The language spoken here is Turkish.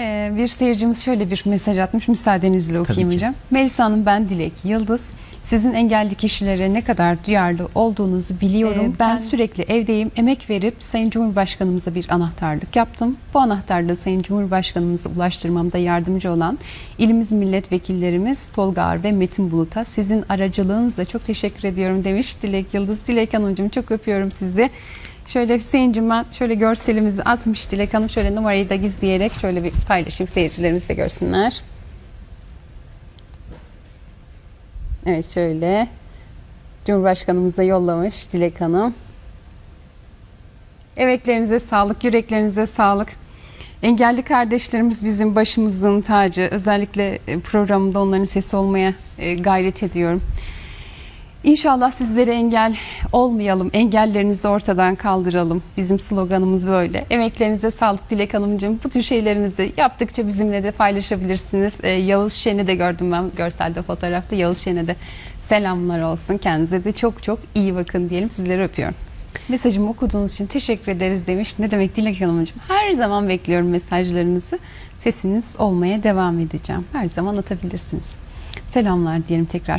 Ee, bir seyircimiz şöyle bir mesaj atmış. Müsaadenizle okuyayım hocam. Melisa Hanım ben Dilek Yıldız. Sizin engelli kişilere ne kadar duyarlı olduğunuzu biliyorum. Ee, ben ben- sürekli evdeyim. Emek verip Sayın Cumhurbaşkanımıza bir anahtarlık yaptım. Bu anahtarlığı Sayın Cumhurbaşkanımıza ulaştırmamda yardımcı olan ilimiz milletvekillerimiz Tolga Ağar ve Metin Bulut'a sizin aracılığınızla çok teşekkür ediyorum demiş Dilek Yıldız. Dilek Hanımcığım çok öpüyorum sizi. Şöyle Hüseyin'cim ben şöyle görselimizi atmış Dilek Hanım. Şöyle numarayı da gizleyerek şöyle bir paylaşayım seyircilerimiz de görsünler. Evet şöyle Cumhurbaşkanımıza yollamış Dilek Hanım. Emeklerinize sağlık, yüreklerinize sağlık. Engelli kardeşlerimiz bizim başımızın tacı. Özellikle e, programda onların sesi olmaya e, gayret ediyorum. İnşallah sizlere engel olmayalım, engellerinizi ortadan kaldıralım. Bizim sloganımız böyle. Emeklerinize sağlık Dilek Hanımcığım. Bu tür şeylerinizi yaptıkça bizimle de paylaşabilirsiniz. Ee, Yavuz Şen'i de gördüm ben görselde fotoğrafta. Yavuz Şen'e de selamlar olsun. Kendinize de çok çok iyi bakın diyelim. Sizleri öpüyorum. Mesajımı okuduğunuz için teşekkür ederiz demiş. Ne demek Dilek Hanımcığım? Her zaman bekliyorum mesajlarınızı. Sesiniz olmaya devam edeceğim. Her zaman atabilirsiniz. Selamlar diyelim tekrar.